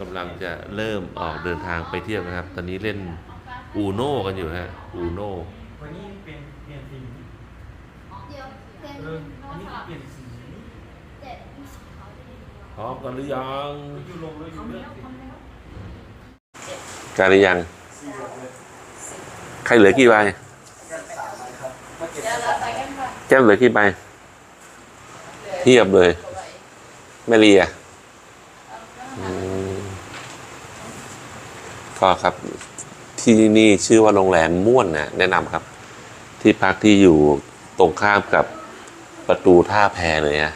กำลังจะเริ่มออกเดินทางไปเที่ยวนะครับ ตอนนี้เล่นอูโน่กันอยู่ฮะอูโน่วันนี้เปลี่ยนเปลี่ยนสีเดี๋ยวเปลี่ยนเอออันนี้เปลี่ยนสีแต่มีสีขาวด้วยพร้อมกันหรือยังอยู่ลงเลยการหรือยังใครเหลือกี่ใบแก้มเหลือกี่ใบเทียบเลยแม่เลีย ก็ครับที่นี่ชื่อว่าโรงแรมม่วนนะแนะนำครับ ที่พักที่อยู่ตรงข้ามกับประตูท่าแพเลยนะ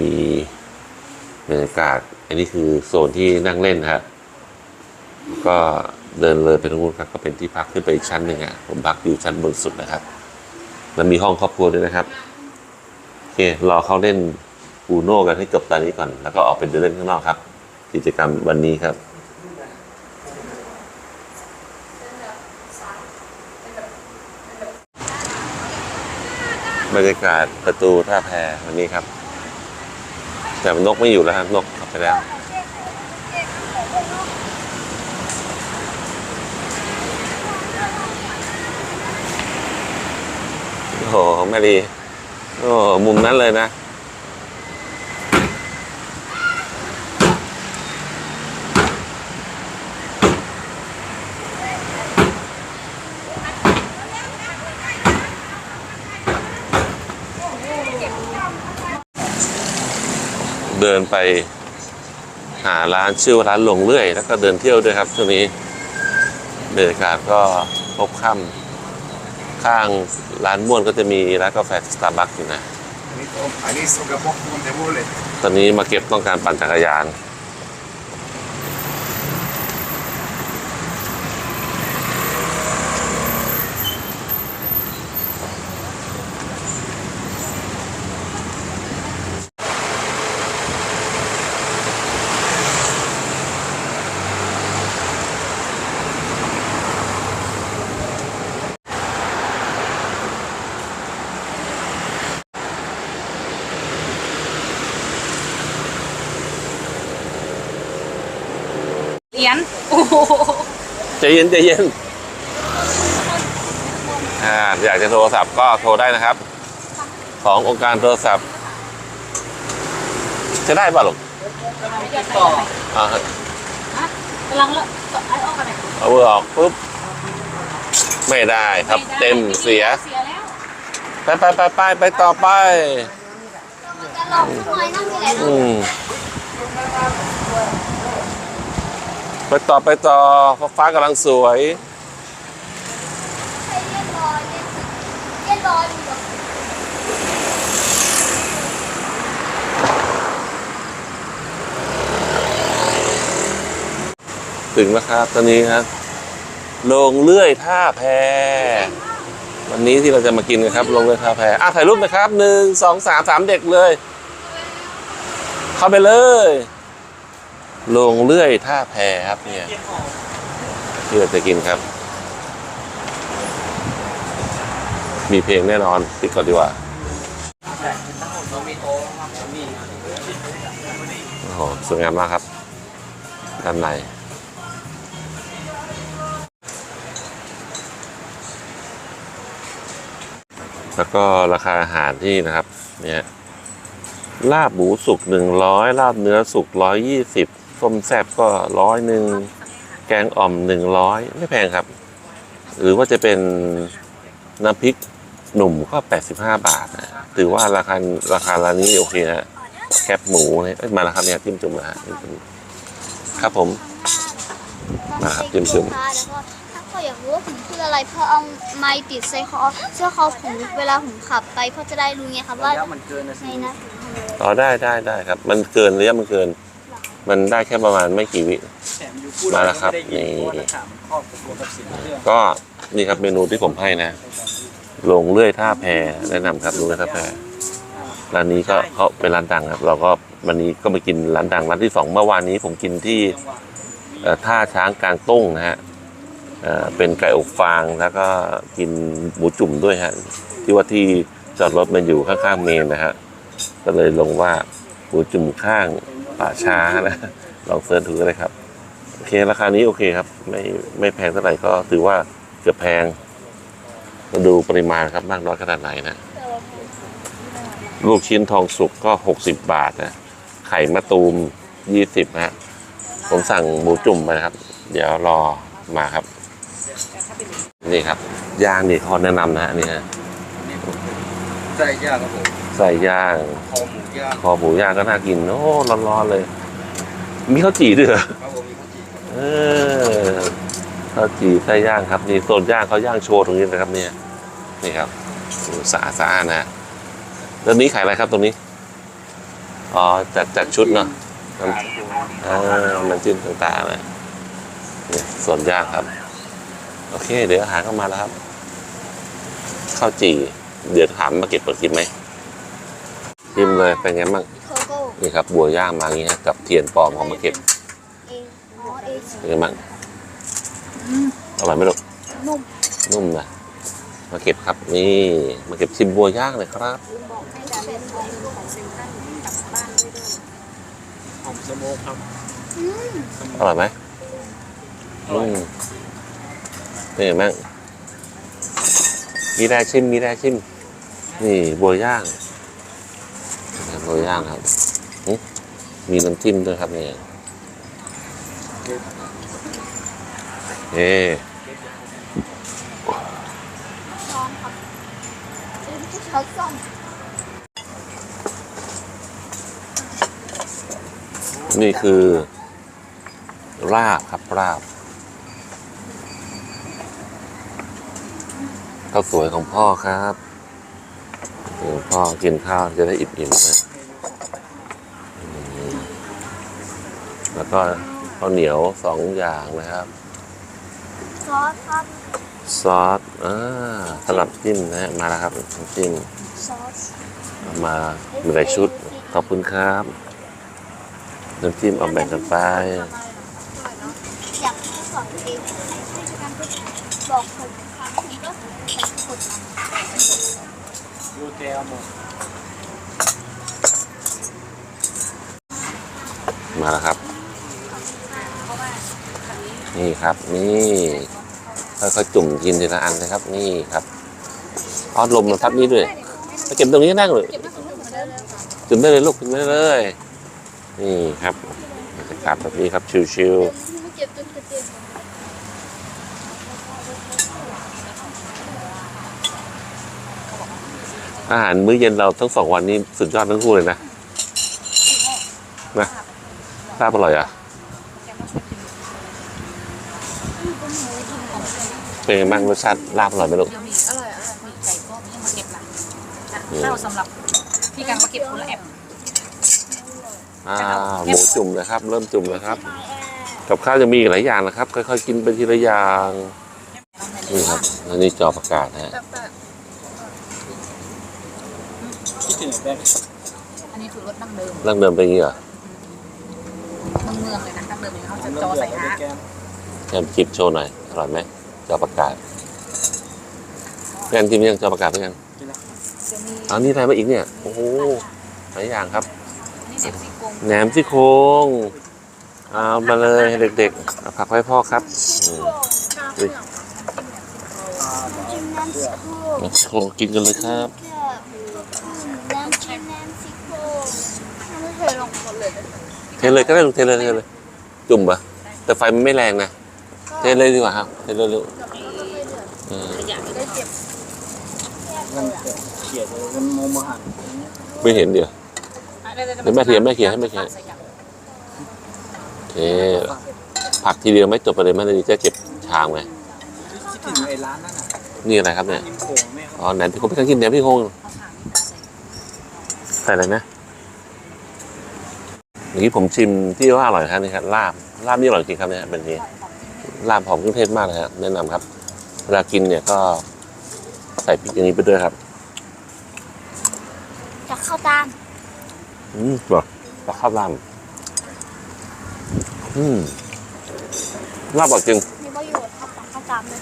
มีบรรยากาศอันนี้คือโซนที่นั่งเล่นครับก็เดินเลยไปตรงนู้นครับก็เป็นที่พักขึ้นไปอีกชั้นหนึ่งอะผมพักอยู่ชั้นบนสุดนะครับแล้วมีห้องครอบครัวด้วยนะครับโอเครอเขาเล่นอูโน่กันให้จบตอนนี้ก่อน แล้วก็ออกไปเดินเล่นข้างนอกครับ กิจกรรมวันนี้ครับ บรรยากาศประตูท่าแพวันนี้ครับ แต่นกไม่อยู่แล้วครับ นกกลับไปแล้ว โอ้โหแม่ดีโอ้มุมนั้นเลยนะ ดินไปหาร้านชื่อว่าร้านหลงเรื่อย แล้วก็เดินเที่ยวด้วยครับช่วงนี้บรรยากาศก็พบค่ำข้างร้านม่วนก็จะมีร้านกาแฟสตาร์บัคอยู่นะ Adesso che poco non vuole ตอนนี้มาเก็บต้องการปั่นจักรยาน เหรียญโอ้โหใจเย็นใจเย็นอ่าอยากจะโทรศัพท์ก็โทรได้นะครับ ขององค์การโทรศัพท์ จะได้ป่ะลูกต่ออ่ากำลังเลาะไอ้ออกกันไหนเอาเบอร์ออกปุ๊บไม่ได้ครับเต็มเสียเสียแล้วไปไปไปไปไปต่อไปมันจะลองสักหน่อยนั่งที่ไหนอืม ไปต่อไปต่อฟ้ากำลังสวยถึงแล้วครับตอนนี้ครับลงเลื่อยท่าแพ วันนี้ที่เราจะมากินกันครับลงเลื่อยท่าแพอะถ่ายรูปนะครับหนึ่งสองสามสามเด็กเลย เข้าไปเลย ลงเลื่อยท่าแพครับเนี่ยที่เราจะกินครับ มีเพลงแน่นอนปิดก่อนดีกว่าโอ้โหสวยงามมากครับ ด้านในแล้วก็ราคาอาหารที่นะครับเนี่ยลาบหมูสุกหนึ่งร้อยลาบเนื้อสุกร้อยยี่สิบ ส้มแซ่บก็ร้อยหนึ่งแกงอ่อมหนึ่งร้อยไม่แพงครับ หรือว่าจะเป็นน้ำพริกหนุ่มก็แปดสิบห้าบาทนะถือว่าราคาราคาร้านนี้โอเคนะแคบหมูเนี่ยเอ้ยมาแล้วครับเนี่ยจิ้มจุ่มนะฮะจิ้มจุ่มครับผมมาครับจิ้มจุ่มแล้วก็ถ้าเขาอยากรู้ว่าผมคืออะไรเพราะเอาไม้ติดใส่คอเสื้อคอผมเวลาผมขับไปเพราะจะได้รู้ไงครับว่าระยะมันเกินนะในสินั้นผมทำอะไรอ๋อได้ได้ได้ครับ มันเกินระยะมันเกิน มันได้แค่ประมาณไม่กี่วิแถมอยู่พูดมาแล้วครับไได้ยินนี่เพราะว่านักข่าวมันครอบครัวกับเสียงเรื่องก็นี่ครับเมนูที่ผมให้นะลงเลื่อยท่าแพแนะนำครับลงเลื่อยท่าแพร้านนี้ก็เขาเป็นร้านดังครับ เราก็วันนี้ก็มากินร้านดังร้านที่สองเมื่อวานนี้ผมกินที่เอ่อท่าช้างกลางตุ้งนะฮะเอ่อเป็นไก่อกฟางแล้วก็กินหมูจุ่มด้วยฮะที่ว่าที่จอดรถมันอยู่ข้างๆเมนนะฮะก็เลยลงว่าหมูจุ่มข้าง ป่าช้านะ ลองเสิร์ชดูก็ได้ครับ โอเค ราคานี้โอเคครับ ไม่ไม่แพงเท่าไหร่ก็ถือว่าเกือบแพงมาดูปริมาณครับมากน้อยขนาดไหนนะ ลูกชิ้นทองสุกก็ 60 บาทนะ ไข่มะตูม 20นะฮะผมสั่งหมูจุ่มไปครับ เดี๋ยวรอมาครับ นี่ครับย่างนี่เขาแนะนำนะฮะนี่ฮะใส่ยากครับผม ใส่ย่าง คอหมูย่างคอหมูย่างก็น่ากิน โอ้ร้อนๆเลย มีข้าวจี่ด้วยเหรอครับผมมีข้าวจี่ครับเออข้าวจี่ไส้ย่างครับ นี่โซนย่างเขาย่างโชว์ตรงนี้นะครับ เนี่ย นี่ครับโอ้สะอาดสะอาดนะแล้วนี้ขายอะไรครับตรงนี้ อ๋อจัดจัดชุดเนาะน้ำอ่าน้ำจิ้มต่างๆนะเนี่ยส่วนย่างครับ โอเค เดี๋ยวอาหารเข้ามาแล้วครับข้าวจี่เดี๋ยวถามมาเก็บเปิดกินไหม ชิมเลยเป็นไงบ้างโคโก้นี่ครับบัวย่างมาอย่างนี้นะกับเทียนปลอมของมาเก็บเออ๋อเอเป็นไงบ้างอร่อยไหมลูกนุ่มนุ่มนะมาเก็บครับนี่มาเก็บชิมบัวย่างเลยครับหอมสโมกครับอร่อยไหมอืมเป็นไงบ้างมีได้ชิมมีได้ชิม นี่บัวย่าง นี่บัวย่างครับมีน้ำจิ้มด้วยครับนี่เอ๊ช้อนส้มนี่คือราบครับราบข้าวสวยของพ่อครับเดี๋ยวพ่อกินข้าวจะได้อิ่มๆนะ แล้วก็ข้าวเหนียวสองอย่างนะครับ ซอสครับ ซอสอ่าสลับจิ้มนะฮะมาแล้วครับน้ำจิ้มซอสเอามามีหลายชุดขอบคุณครับน้ำจิ้มเอาแบ่งกันไป อยากให้สอนเองให้ให้การพูดบอกคนครั้งนี้ก็ใช้กดดูเตียหมดมาแล้วครับ นี่ครับ นี่ค่อยๆจุ่มกินทีละอันนะครับ นี่ครับออดลมมาทับนี้ด้วยไปเก็บตรงนี้นั่งเลยจุ่มได้เลยลูกจุ่มได้เลย นี่ครับบรรยากาศแบบนี้ครับชิวเจ็บจนกระเจ็บๆอาหารมื้อเย็นเราทั้งสองวันนี้สุดยอดทั้งคู่เลยนะนะลาบอร่อยอะ เป็นไงบ้างรสชาติลาบอร่อยไหมลูกยังมีอร่อยอร่อยมีไก่ก็ยังมาเก็บหลังข้าวสำหรับพี่การมาเก็บคนละแอบ อ่าหมูจุ่มนะครับ เริ่มจุ่มแล้วครับ กับข้าวจะมีอีกหลายอย่างนะครับ ค่อยๆกินไปทีละอย่างนี่ครับอันนี้จอประกาศนะฮะคิดถึงแบบอันนี้คือรสดั้งเดิมร่างเดิมเป็นอย่างนี้เหรอเมืองเมืองเลยนะดั้งเดิมเลยเขาจะน้ำจอเดือใส่ดฮะแกงแกมจิบโชว์หน่อยอร่อยไหม จอประกาศแกมจิบยังจอประกาศหรือยังจะมีอันนี้อะไรมาอีกเนี่ย โอ้โหหลายอย่างครับนี่เด็กซี่โครงแหนมซี่โครงเอามาเลยเด็กๆเอาผักให้พ่อครับอืมจิ้มน้ำซิโครแหนมซี่โครงกินกันเลยครับกับน้ำจิ้มน้ำซิโครไม่เคยลองคนเลยเทเลยก็ได้ลูกเทเลยเทเลย จุ่มปะแต่ไฟมันไม่แรงนะ เทเลยดีกว่าครับ เทเลย ลูกเอออยากได้เจ็บมันเขียดเลยมันมองมาหันไม่เห็นเดี๋ยวเดี๋ยวแม่เขียนแม่เขียนให้แม่เขียนโอเคผักทีเดียวไม่จบไปเลยแม่เลยจะเก็บชามไงคิดถึงไอ้ร้านนั่นน่ะนี่อะไรครับเนี่ยริมโขงแม่ครับอ๋อแหนมที่โครงพี่กันกินแหนมที่โครงใส่อะไรนะเมื่อกี้ผมชิมที่ว่าอร่อยครับนี่ครับลาบลาบนี่อร่อยจริงครับเนี่ยเป็นนี้ลาบหอมเครื่องเทศมากเลยครับแนะนำครับ เวลากินเนี่ยก็ใส่พริกอย่างนี้ไปด้วยครับจะเข้าตาม อืมแบบปลาข้าวลามอืมลาบอร่อยจริง มีประโยชน์ครับเข้าตามเลย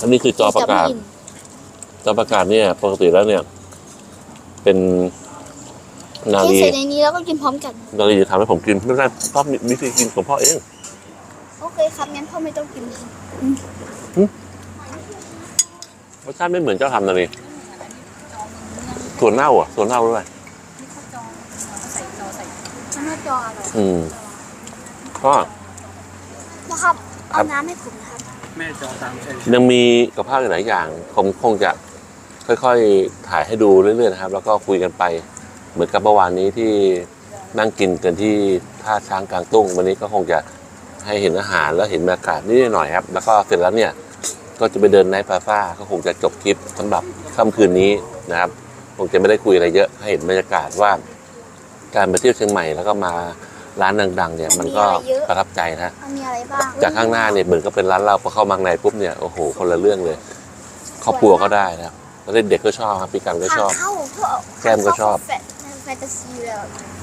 อันนี้คือจอประกาศ จอประกาศเนี่ย ปกติแล้วเนี่ย เป็นนากินลี ใส่ในนี้แล้วก็กินพร้อมกัน นาลีจะทำให้ผมกิน ไม่ได้พ่อมีวิธีกินของพ่อเอง โอเคครับงั้นพ่อไม่ต้องกินร สชาติไม่เหมือนเจ้าทำนาลีถั่วเน่าอะถั่วเน่าด้วยที่เขาจองเขาใส่จอใส่น้ำมันจออะไรอืมก็นะครับเอาน้ำให้ผมนะครับแม่จอตามใช่ยังมีกับข้าวอีกหลายอย่างผมคงจะค่อยๆถ่ายให้ดูเรื่อยๆนะครับ แล้วก็คุยกันไป เหมือนกับเมื่อวานนี้ที่นั่งกินกันที่ท่าช้างกลางตุ้ง วันนี้ก็คงจะให้เห็นอาหารแล้วเห็นบรรยากาศนิดหน่อยครับ แล้วก็เสร็จแล้วเนี่ย ก็จะไปเดินไนท์พลาซ่าก็คงจะจบคลิปสำหรับค่ำคืนนี้นะครับคงจะไม่ได้คุยอะไรเยอะให้เห็นบรรยากาศว่า การไปเที่ยวเชียงใหม่แล้วก็มาร้านดัง ๆ เนี่ยมันก็ประทับใจนะมันมีอะไรบ้างจากข้างหน้าเนี่ยเหมือนก็เป็นร้านเหล้าพอเข้ามาข้างในปุ๊บเนี่ยโอ้โหคนละเรื่องเลยครอบครัวก็ได้นะครับแล้วเด็กๆก็ชอบครับพี่กันก็ชอบทางเข้าเพื่อแก้มก็ชอบแฟแฟนตาซีแล้ว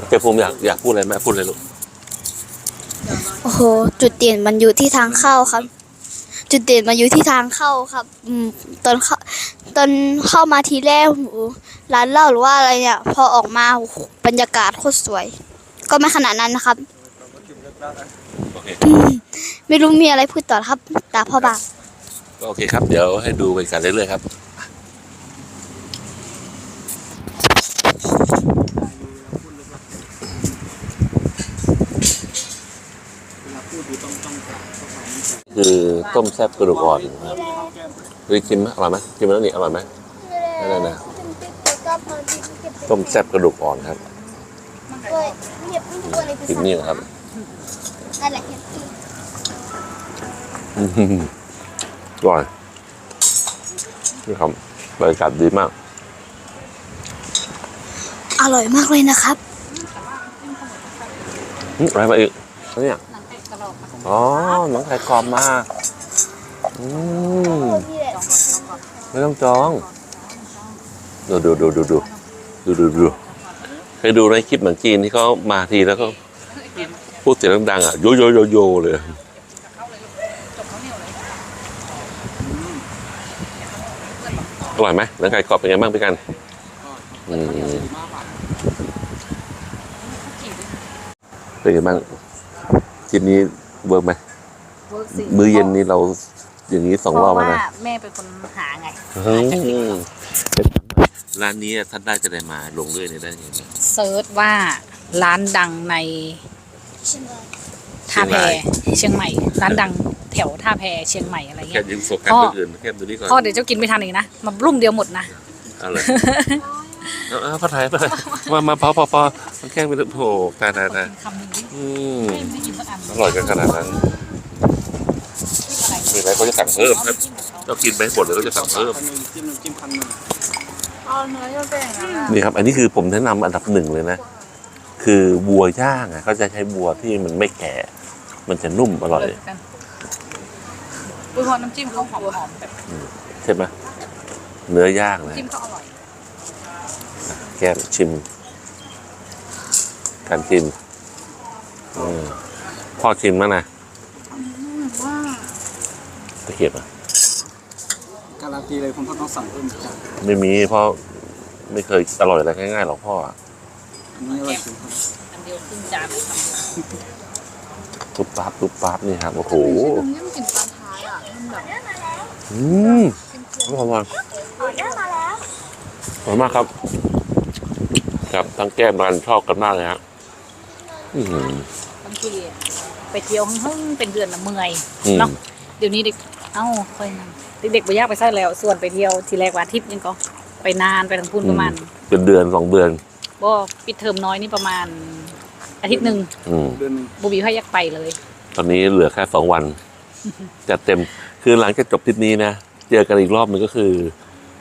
เจ้าภูมิอยากอยากพูดอะไรไหมพูดเลยลูกโอ้โหจุดเด่นมันอยู่ที่ทางเข้าครับ จุดเด่นมันอยู่ที่ทางเข้าครับ อืมตอนเข้าตอนเข้ามาทีแรกโอ้โหร้านเหล้าหรือว่าอะไรเนี่ย พอออกมาโอ้โหบรรยากาศโคตรสวย ก็ไม่ขนาดนั้นนะครับโอเคไม่รู้มีอะไรพูดต่อครับ ตาพ่อบางก็โอเคครับ เดี๋ยวให้ดูไปกันเรื่อยๆครับ เวลาพูดดูต้องต้องกราบเข้าไปนี่จะ คือต้มแซ่บกระดูกอ่อนครับเคยกินไหมอร่อยไหมกินมาแล้วนี่อร่อยไหมนั่นนะต้มแซ่บกระดูกอ่อนครับกินนี่ครับนั่นแหละเห็นอื้อหืออร่อยนี่ครับบรรยากาศดีมาก อร่อยมากเลยนะครับอืมอะไรมาอีกเนี่ย อ๋อหนังไก่กรอบมาอืมไม่ต้องจองดูดูดูดูดูดูดูดูเคยดูในคลิปหนังจีนที่เขามาทีแล้วก็พูดเสียงดังๆอะโยโยโยโยเลยอร่อยไหมหนังไก่กรอบเป็นไงบ้างพี่กันอืมเป็นไงบ้างคลิปนี้ เวิร์กไหมเวิร์กสิมื้อเย็นนี้เราอย่างนี้สองรอบเพแล้วราะนะว่าแม่เป็นคนหาไงอืมร้านนี้ท่านได้จะได้มาลงเรื่อยเนี่ยได้ยังไงบ้างเซิร์ชว่าร้านดังในใช่ไหมท่าแพเชียงรายเชียงใหม่ ร้านดังแถวท่าแพเชียงใหม่อะไรแค่เงี้ยยิงโฟกัสพ่อเรื่องอื่นแค่ดูนี่ก่อนพ่อเดี๋ยวเจ้ากินไม่ทันอีกนะมารุ่มเดียวหมดนะเอาเลย เอาเอาพระไทยไทยมามาพอพอพอมันแค่ไปโผล่ตายตายตายคำหนึ่งที่อืมไม่ได้กินสักอันอร่อยกันขนาดนั้นจิ้มอะไรมีอะไรก็จะสั่งเพิ่มครับเรากินไปหมดเลยก็จะสั่งเพิ่ม พันหนึ่งจิ้มน้ำจิ้มพันหนึ่งเอาเนื้อย่แป้งนะนี่ครับ อันนี้คือผมแนะนำอันดับหนึ่งเลยนะ คือวัวย่างอะเขาจะใช้วัวที่มันไม่แก่ มันจะนุ่มอร่อย อุ้ยพอน้ำจิ้มเขาหอมๆแบบใช่ไหมเนื้อย่างนะจิ้มเขาอร่อย แก้มชิม การกินอืมพ่อชิมมั้งนะตะเกียบอะ การันตีเลยคุณพ่อต้องสั่งเพิ่มจ้ะไม่มีพ่อไม่เคยอร่อยอะไรง่ายๆหรอกพ่ออะอันนี้อร่อยจริงครับอันเดียวครึ่งจานเลยคำเดียวตุ๊บปั๊บตุ๊บปั๊บนี่ครับโอ้โหตรงนี้มันกลิ่นปลาท้ายอะ มันแบบอืมอร่อยมากอร่อยมากครับ ครับทั้งแก้มรันชอบกันมากเลยฮะอืมบางทีไปเที่ยวหึ่งๆเป็นเดือนละเมื่อยอืมเนาะเดี๋ยวนี้เด็กเอ้าค่อยนั่งเด็กๆไปยากไปใส่แล้ว ส่วนไปเที่ยวทีแรกวันอาทิตย์ยังก็ไปนานไปทั้งพุ่นประมาณเป็นเดือนสองเดือน บ่ปิดเทอมน้อยนี่ประมาณ อาทิตย์หนึ่งอืม เดือนหนึ่งบูบีให้ยักไปเลย ตอนนี้เหลือแค่สองวัน จัดเต็มคือหลังจากจบทริปนี้นะ เจอกันอีกรอบหนึงก็คือ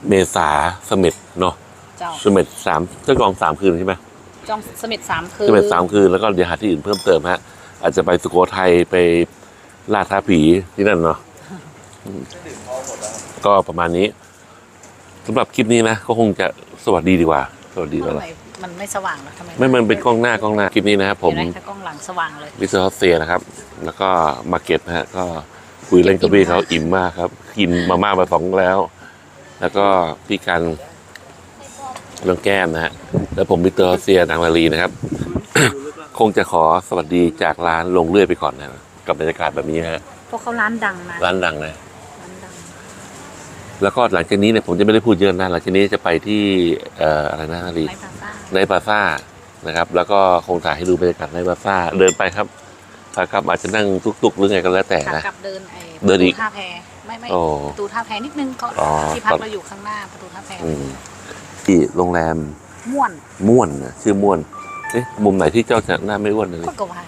เมษาเสม็ดเนาะ เจ้าเสม็ดสามเจ้ากองสามคืนใช่ไหมจองเสม็ดสามคืนเสม็ดสามคืนแล้วก็เดี๋ยวหาที่อื่นเพิ่มเติมฮะ อาจจะไปสุโขทัยไปลาดท้าผีที่นั่นเนาะอืมก็ประมาณนี้สำหรับคลิปนี้นะ ก็คงจะสวัสดีดีกว่า สวัสดีกว่าทำไมมันไม่สว่างหรอทำไมไม่มันเป็นกล้องหน้ากล้องหน้าคลิปนี้นะครับผมเห็นไหถ้ากล้องหลังสว่างเลย วิศวะเซียนะครับ แล้วก็มาเก็ตนะฮะก็คุยเล่นกับพี่เขาอิ่มมากครับ กินมาม่ามาสองแล้ว แล้วก็พี่กัน น้องแก้มนะฮะ แล้วผมมิสเตอร์เซียนางลาลีนะครับ คงจะขอสวัสดีจากร้านลงเรื่อยไปก่อนนะกับบรรยากาศแบบนี้นะฮะเพราะเขาร้านดังนะร้านดังนะ ร้านดังแล้วก็หลังจากนี้เนี่ยผมจะไม่ได้พูดเยอะนะหลังจากนี้จะไปที่เอ่ออะไรนะนาลีไร้ตาซ่าในบาซ่านะครับ แล้วก็คงถ่ายให้ดูบรรยากาศในบาซ่า เดินไปครับขากลับอาจจะนั่งตุกๆหรือไงก็แล้วแต่ขากนะ ลับเดินไอ้เดินอีกประตูท่าแพไม่ไม่โอ้ประตูท่าแพนิดนึงเขาอ๋อ ที่พักเราอยู่ข้างหน้าประตูท่าแพอืม ที่โรงแรมม่วนม่วนนะชื่อม่วนเอ๊ะมุมไหนที่เจ้าจะหน้าไม่อ้วนเลยก็กว่า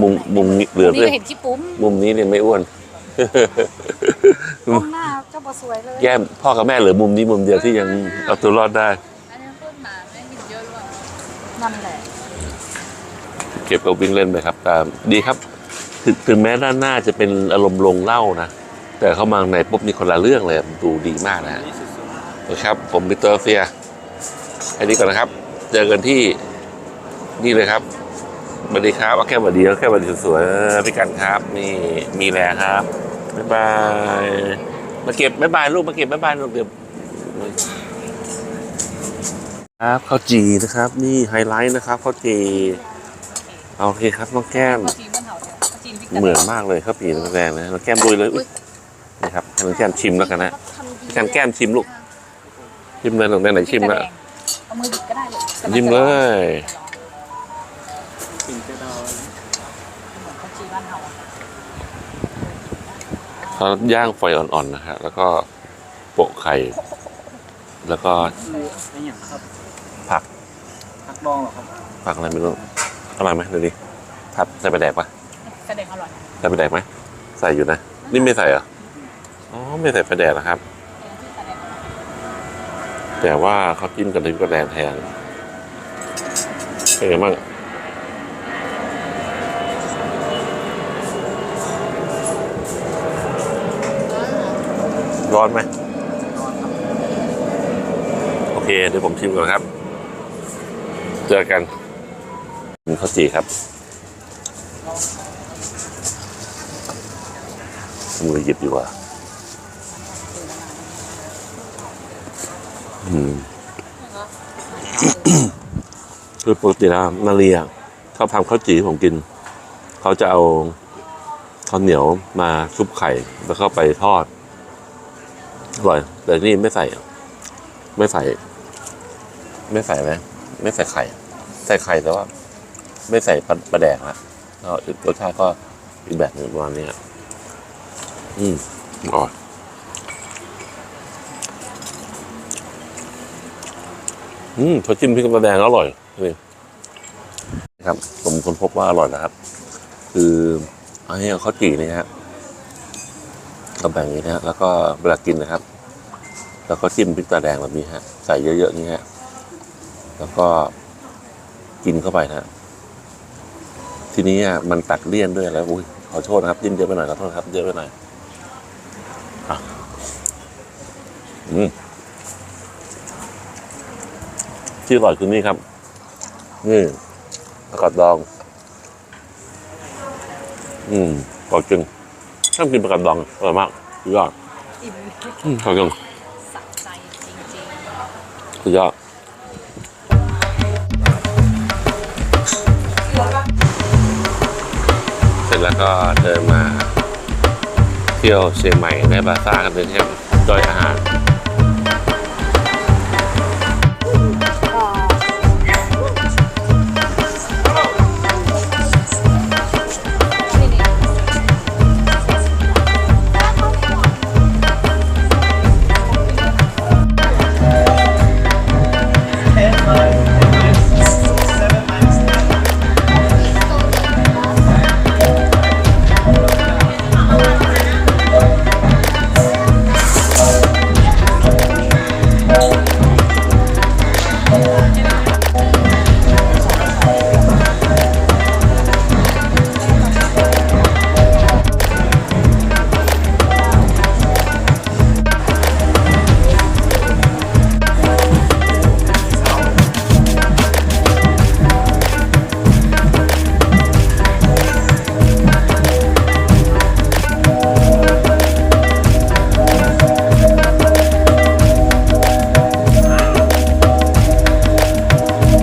มุมมุมนี้เหลือนี่ด้วยก็เห็นขี้ปุ้มมุมนี้เนี่ยไม่อ้วนข้างหน้าเจ้าบอสวยเลยแก้มพ่อกับแม่เหลือมุมนี้มุมเดียวที่ยังเอาตัวรอดได้ อันนี้พูดมาไม่กินเยอะหรือเปล่านั่นแหละเก็บเอาวิ่งเล่นไปครับตามดีครับถึงถึงแม้ด้านหน้าจะเป็นอารมณ์ลงเหล่านะ แต่เข้ามาข้างในปุ๊บนี่คนละเรื่องเลยดูดีมากนะฮะนะครับ ผมมิสเตอร์เฟียอั นนี้ก่อนนะครับ เจอกันที่นี่เลยครับสวัสดีครับเอาแค่บัดเดียวแค่บัดเดียวสวยๆเออพี่กันครับ นี่มีแรงครับบ๊ายบายมาเก็บบ๊ายบายลูกมาเก็บบ๊ายบายลูกเดี๋ยวครับข้าวจีนะครับ นี่ไฮไลท์นะครับข้าวจีเอาโอเคครับน้องแก้มข้าวจีนบ้านเฮาเนี่ยข้าวจีนพริกกระเหมือนเทียมากเลยข้าวปีนแรงนะแล้วแก้มดุยเลยอุ๊ยนี่ครับให้น้องแก้มชิมแล้วกันนะแก้มแก้มชิมลูกชิมเลยลงได้ไหนชิมละ เอามือบิดก็ได้ลูกแต่นชิมเลยสิ่งจะดาวเหมือนข้าวจีนบ้านเฮาอะเขาย่างไฟอ่อนๆนะฮะ แล้วก็โปะไข่ แล้วก็คือไอ้อย่างครับผักผักดองเหรอครับผักอะไรไม่รู้อร่อยไหมดูดิผัดใส่ไปแดกปะแสดงอร่อยใส่ไปแดกไหม ใส่อยู่นะ นี่ไม่ใส่เหรอ อ๋อ ไม่ใส่ไปแดกนะครับ แต่ว่าเขาจิ้มกับน้ำกระแดงแทนเป็นไงบ้างร้อนไหมโอเค เดี๋ยวผมชิมก่อนครับ เจอกันมีข้าวจี่ครับมือหยิบดีกว่า อืม คือปกติแล้วนาเรียชอบทำข้าวจี่ผมกิน เขาจะเอาข้าวเหนียวมาชุบไข่ แล้วก็ไปทอดอร่อย แต่นี่ไม่ใส่ ไม่ใส่ ไม่ใส่ไหมไม่ใส่ไข่ ใส่ไข่แต่ว่า ไม่ใส่ปลาแดกละแล้วรสชาติก็อีกแบบหนึงประมาณนี้อืมอร่อย อืมพอจิ้มพริกกระแดงแล้วอร่อยนี่ครับ ผมค้นพบว่าอร่อยนะครับ คืออันนี้ข้าวจี่นี่ฮะก็แบ่งอย่างนี้นะฮะแล้วก็เวลากินนะครับ แล้วก็จิ้มพริกตาแดงแบบนี้ฮะ ใส่เยอะๆอย่างนี้ฮะ แล้วก็กินเข้าไปนะฮะทีนี้อะมันตัดเลี่ยนด้วยแล้วอุ้ยขอโทษนะครับจิ้มเยอะไปหน่อยขอโทษครับเยอะไปหน่อยอะอืม ที่อร่อยคือนี่ครับ นี่ผักกาดดอง อืมอร่อยจริงชอบกินผักกาดดองอร่อยมากสุดยอดอิ่มอืมอร่อยจริงสะใจจริงสุดยอดเสร็จแล้วก็เดินมา เที่ยวเชียงใหม่ในบาซ่ากันเป็นเที่ยวย่อยอาหาร